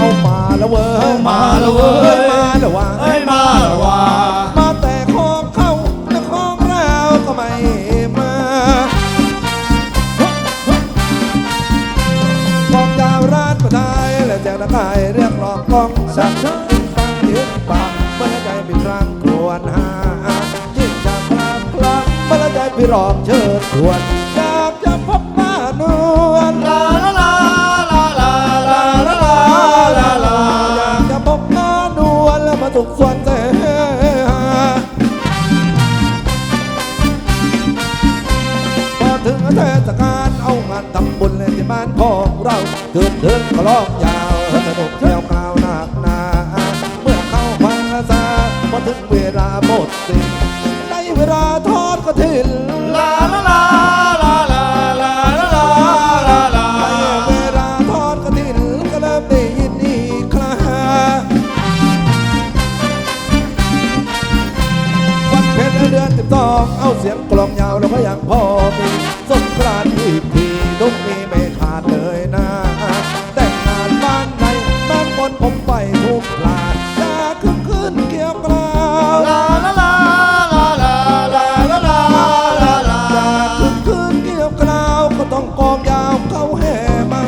เข้ามาละเว้ยมาละเว้ยมาละวว่เอ้ยมาละวว่มาแต่ของเข้าแต่ของเราก็ไม่มาของดาวราชประทายและแจ้กนักไก่เรียกร้องกองสักชักฟังยึดปากเมื่อใจเป็นรังกวนหายิ่งจากกลางกลางเมื่อใจไปรองเชิญชวน ลแล้วมาสุขส่เสหาพอถึงเทศกาลเอางานทำบุญในที่บ้านของเราถึงถึงก็ร้องยาวสนุก สองเอาเสียงกลองยาวแล้วก็ยังพอมีสงกรานต์อีกทีทุกนี้ไม่ขาดเลยนะ แต่งงานบ้านไหนบ้านบนผมไปทุกลานจะขึ้นขึ้นเกี่ยวกลาวลาลาลาลาลาลาลาลาลาลาคืนคืนเกี่ยวกลาวก็ต้องกองยาวเข้าแห่มา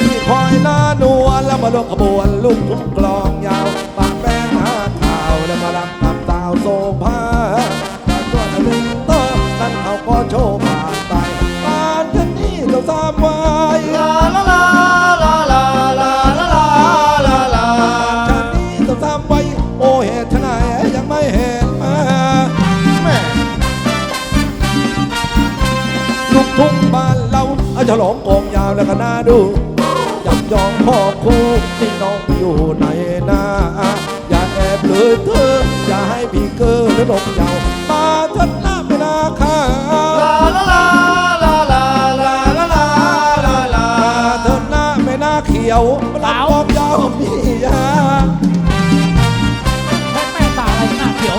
ที่คอยหน้านวลแล้วมาลงขบวนลูกทุ่งกลอ บ้านเราอาฉลองกองยาวแล้วก็น่าดูจำยองพ่อคู่ที่น้องอยู่ในหน้า อย่าแอบเลยเธอ อย่าให้พี่เกอและนกยาวมาชดหน้าไม่นาคาลาลาลาลาลาลาลาลาลาลาเธอหน้าไม่น่าเขียวลาวอมยาวมียาแม่แม่ตาอะไรหน้าเขียว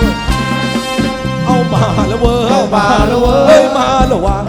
เอามาแล้วเว้ยเอามาแล้วเว้ยมาแล้ววาง